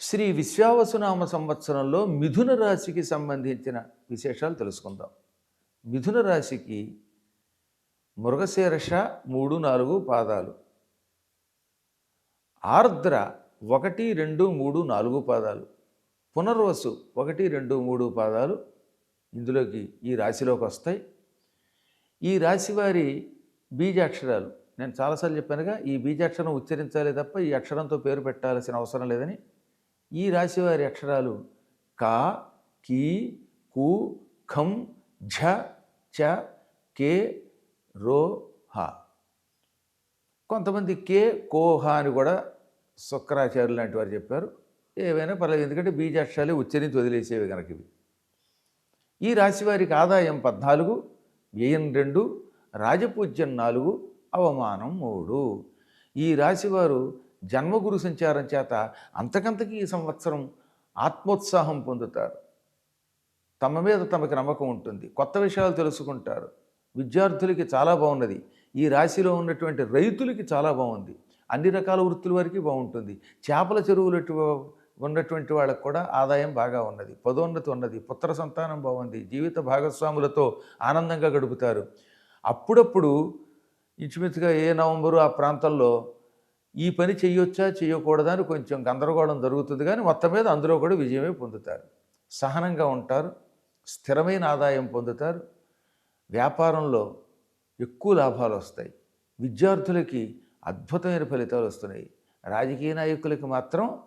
శ్రీ విశ్వావసునామ సంవత్సరంలో మిథున రాశికి సంబంధించిన విశేషాలు తెలుసుకుందాం. మిథున రాశికి మృగశీర్ష మూడు నాలుగు పాదాలు. ఆర్ద్ర ఒకటి రెండు మూడు నాలుగు పాదాలు. పునర్వసు ఒకటి రెండు మూడు పాదాలు ఇందులోకి ఈ రాశిలోకి వస్తాయి. ఈ రాశి వారి బీజాక్షరాలు నేను చాలాసార్లు చెప్పానుగా ఈ బీజాక్షరం ఉచ్చరించాలి తప్ప ఈ అక్షరంతో పేరు పెట్టాల్సిన అవసరం లేదని ఈ రాశివారి అక్షరాలు కా కీ కు ఖం ఝ చ కే రో హ. కొంతమంది కే కోహ అని కూడా శుక్రాచార్యులు లాంటి వారు చెప్పారు. ఏవైనా పర్లేదు ఎందుకంటే బీజాక్షరాలే ఉచ్చరించి వదిలేసేవి కనుక ఇవి. ఈ రాశి వారికి ఆదాయం పద్నాలుగు వ్యయం రెండు రాజపూజ్యం నాలుగు అవమానం మూడు. ఈ రాశివారు జన్మగురు సంచారం చేత అంతకంతకి ఈ సంవత్సరం ఆత్మోత్సాహం పొందుతారు. తమ మీద తమకి నమ్మకం ఉంటుంది. కొత్త విషయాలు తెలుసుకుంటారు. విద్యార్థులకి చాలా బాగున్నది. ఈ రాశిలో ఉన్నటువంటి రైతులకి చాలా బాగుంది. అన్ని రకాల వృత్తుల వారికి బాగుంటుంది. చేపల చెరువులు ఉన్నటువంటి వాళ్ళకు కూడా ఆదాయం బాగా ఉన్నది. పదోన్నతి ఉన్నది. పుత్ర సంతానం బాగుంది. జీవిత భాగస్వాములతో ఆనందంగా గడుపుతారు. అప్పుడప్పుడు ఇంచుమించుగా ఏ నవంబరు ఆ ప్రాంతంలో ఈ పని చేయొచ్చా చేయకూడదా అని కొంచెం గందరగోళం జరుగుతుంది కానీ మొత్తం మీద అందులో కూడా విజయమే పొందుతారు. సహనంగా ఉంటారు స్థిరమైన ఆదాయం పొందుతారు వ్యాపారంలో ఎక్కువ లాభాలు వస్తాయి. విద్యార్థులకి అద్భుతమైన ఫలితాలు వస్తున్నాయి. రాజకీయ నాయకులకి మాత్రం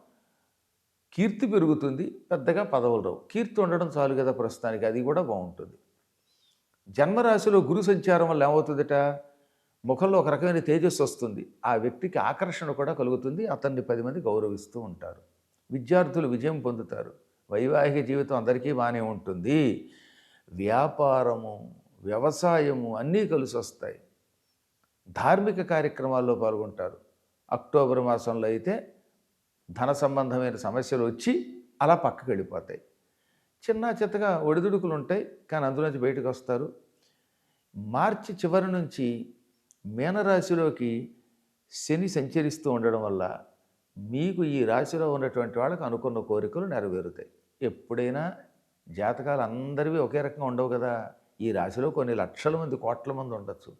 కీర్తి పెరుగుతుంది పెద్దగా పదవులు రావు. కీర్తి ఉండడం చాలు కదా ప్రస్తుతానికి అది కూడా బాగుంటుంది. జన్మరాశిలో గురు సంచారం వల్ల ఏమవుతుందట? ముఖంలో ఒక రకమైన తేజస్సు వస్తుంది. ఆ వ్యక్తికి ఆకర్షణ కూడా కలుగుతుంది. అతన్ని పది మంది గౌరవిస్తూ ఉంటారు. విద్యార్థులు విజయం పొందుతారు. వైవాహిక జీవితం అందరికీ బాగానే ఉంటుంది. వ్యాపారము వ్యవసాయము అన్నీ కలిసి వస్తాయి. ధార్మిక కార్యక్రమాల్లో పాల్గొంటారు. అక్టోబర్ మాసంలో అయితే ధన సంబంధమైన సమస్యలు వచ్చి అలా పక్కకి వెళ్ళిపోతాయి. చిన్న చిత్తగా ఒడిదుడుకులు ఉంటాయి. కానీ అందులోంచి బయటకు వస్తారు. మార్చి చివరి నుంచి మీనరాశిలోకి శని సంచరిస్తూ ఉండడం వల్ల మీకు ఈ రాశిలో ఉన్నటువంటి వాళ్ళకి అనుకున్న కోరికలు నెరవేరుతాయి. ఎప్పుడైనా జాతకాలు అందరివి ఒకే రకంగా ఉండవు కదా. ఈ రాశిలో కొన్ని లక్షల మంది కోట్ల మంది ఉండొచ్చు.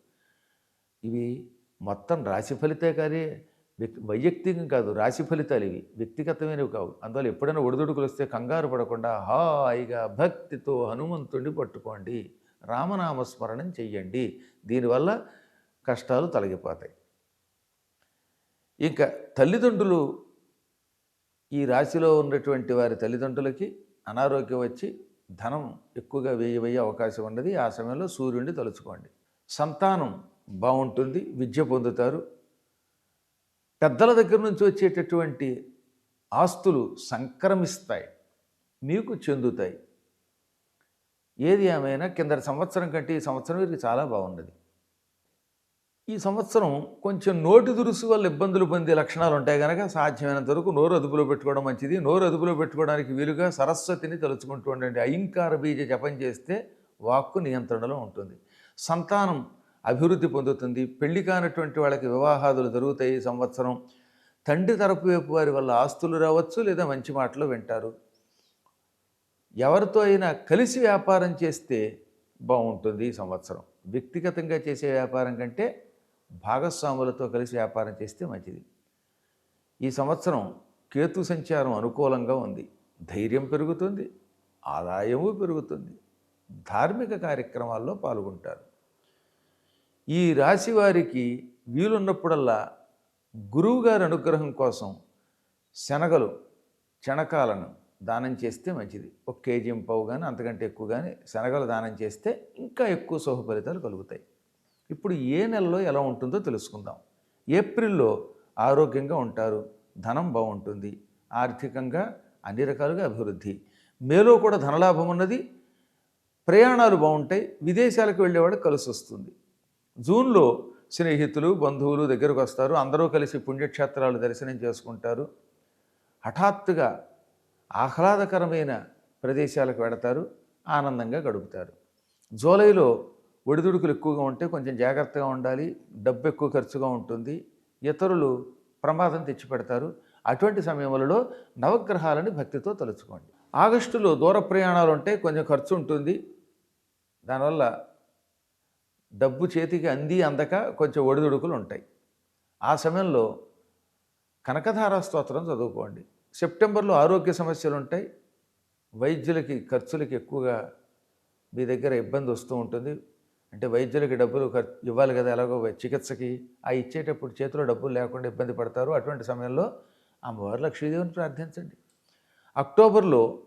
ఇవి మొత్తం రాశి ఫలితే కానీ వైయక్తికం కాదు రాశి ఫలితాలు ఇవి. వ్యక్తిగతమైనవి కావు. అందువల్ల ఎప్పుడైనా ఒడిదుడుకులు వస్తే కంగారు పడకుండా హాయిగా భక్తితో హనుమంతుడిని పట్టుకోండి. రామనామస్మరణం చెయ్యండి. దీనివల్ల కష్టాలు తొలగిపోతాయి. ఇంకా తల్లిదండ్రులు ఈ రాశిలో ఉన్నటువంటి వారి తల్లిదండ్రులకి అనారోగ్యం వచ్చి ధనం ఎక్కువగా వేయబోయే అవకాశం ఉన్నది. ఆ సమయంలో సూర్యుడిని తలుచుకోండి. సంతానం బాగుంటుంది విద్య పొందుతారు. పెద్దల దగ్గర నుంచి వచ్చేటటువంటి ఆస్తులు సంక్రమిస్తాయి మీకు చెందుతాయి. ఏది ఏమైనా కింద సంవత్సరం కంటే ఈ సంవత్సరం వీరికి చాలా బాగున్నది ఈ సంవత్సరం కొంచెం నోటి దురుసు వల్ల ఇబ్బందులు పొందే లక్షణాలు ఉంటాయి కనుక సాధ్యమైనంత వరకు నోరు అదుపులో పెట్టుకోవడం మంచిది. నోరు అదుపులో పెట్టుకోవడానికి వీలుగా సరస్వతిని తలుచుకుంటూ ఉండండి. అయింకార బీజ జపం చేస్తే వాక్కు నియంత్రణలో ఉంటుంది. సంతానం అభివృద్ధి పొందుతుంది. పెళ్ళి కానటువంటి వాళ్ళకి వివాహాదులు జరుగుతాయి ఈ సంవత్సరం. తండ్రి తరపు వైపు వారి వల్ల ఆస్తులు రావచ్చు లేదా మంచి మాటలు వింటారు. ఎవరితో అయినా కలిసి వ్యాపారం చేస్తే బాగుంటుంది ఈ సంవత్సరం. వ్యక్తిగతంగా చేసే వ్యాపారం కంటే భాగస్వాములతో కలిసి వ్యాపారం చేస్తే మంచిది. ఈ సంవత్సరం కేతు సంచారం అనుకూలంగా ఉంది. ధైర్యం పెరుగుతుంది. ఆదాయము పెరుగుతుంది. ధార్మిక కార్యక్రమాల్లో పాల్గొంటారు. ఈ రాశి వారికి వీలున్నప్పుడల్లా గురువుగారి అనుగ్రహం కోసం శనగలు చణకాలను దానం చేస్తే మంచిది. ఒక కేజీ పావు కానీ అంతకంటే ఎక్కువ కానీ శనగలు దానం చేస్తే ఇంకా ఎక్కువ శుభ ఫలితాలు కలుగుతాయి. ఇప్పుడు ఏ నెలలో ఎలా ఉంటుందో తెలుసుకుందాం. ఏప్రిల్లో ఆరోగ్యంగా ఉంటారు ధనం బాగుంటుంది ఆర్థికంగా అన్ని రకాలుగా అభివృద్ధి. మేలో కూడా ధనలాభం ఉన్నది ప్రయాణాలు బాగుంటాయి విదేశాలకు వెళ్ళేవాడు కలిసి వస్తుంది. జూన్లో స్నేహితులు బంధువులు దగ్గరకు వస్తారు అందరూ కలిసి పుణ్యక్షేత్రాలు దర్శనం చేసుకుంటారు. హఠాత్తుగా ఆహ్లాదకరమైన ప్రదేశాలకు వెడతారు ఆనందంగా గడుపుతారు. జూలైలో ఒడిదుడుకులు ఎక్కువగా ఉంటే కొంచెం జాగ్రత్తగా ఉండాలి డబ్బు ఎక్కువ ఖర్చుగా ఉంటుంది ఇతరులు ప్రమాదం తెచ్చిపెడతారు. అటువంటి సమయంలో నవగ్రహాలని భక్తితో తలుచుకోండి. ఆగస్టులో దూర ప్రయాణాలు ఉంటే కొంచెం ఖర్చు ఉంటుంది. దానివల్ల డబ్బు చేతికి అంది అందక కొంచెం ఒడిదుడుకులు ఉంటాయి. ఆ సమయంలో కనకధార స్తోత్రం చదువుకోండి. సెప్టెంబర్లో ఆరోగ్య సమస్యలు ఉంటాయి. వైద్యులకి ఖర్చులకి ఎక్కువగా మీ దగ్గర ఇబ్బంది వస్తూ ఉంటుంది. అంటే వైద్యులకి డబ్బులు ఖర్చు ఇవ్వాలి కదా ఎలాగో చికిత్సకి ఆ ఇచ్చేటప్పుడు చేతిలో డబ్బులు లేకుండా ఇబ్బంది పడతారు. అటువంటి సమయంలో అమ్మవారు లక్ష్మీదేవిని ప్రార్థించండి. అక్టోబర్లో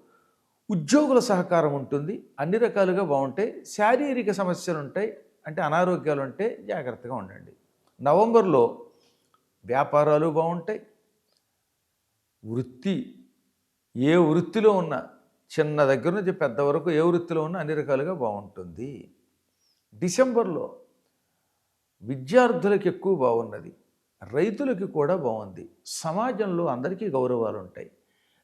ఉద్యోగుల సహకారం ఉంటుంది. అన్ని రకాలుగా బాగుంటాయి. శారీరక సమస్యలు ఉంటాయి. అంటే అనారోగ్యాలు ఉంటే జాగ్రత్తగా ఉండండి. నవంబర్లో వ్యాపారాలు బాగుంటాయి. వృత్తి ఏ వృత్తిలో ఉన్న చిన్న దగ్గర నుంచి పెద్ద వరకు ఏ వృత్తిలో ఉన్నా అన్ని రకాలుగా బాగుంటుంది. డిసెంబర్లో విద్యార్థులకు ఎక్కువ బాగున్నది రైతులకి కూడా బాగుంది. సమాజంలో అందరికీ గౌరవాలు ఉంటాయి.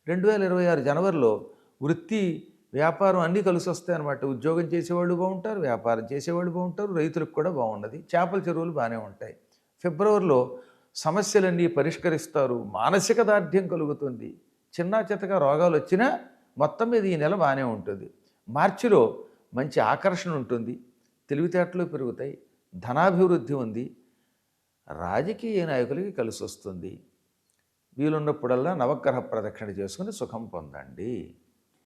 రెండు వేల ఇరవై ఆరు జనవరిలో వృత్తి వ్యాపారం అన్నీ కలిసి వస్తాయన్నమాట ఉద్యోగం చేసేవాళ్ళు బాగుంటారు వ్యాపారం చేసేవాళ్ళు బాగుంటారు రైతులకు కూడా బాగున్నది. చేపల చెరువులు బాగానే ఉంటాయి. ఫిబ్రవరిలో సమస్యలన్నీ పరిష్కరిస్తారు. మానసిక దార్ఢ్యం కలుగుతుంది. చిన్న చితక రోగాలు వచ్చినా మొత్తం మీద ఈ నెల బాగానే ఉంటుంది. మార్చిలో మంచి ఆకర్షణ ఉంటుంది. తెలివితేటలు పెరుగుతాయి ధనాభివృద్ధి ఉంది రాజకీయ నాయకులకి కలిసి వస్తుంది వీలున్నప్పుడల్లా నవగ్రహ ప్రదక్షిణ చేసుకుని సుఖం పొందండి.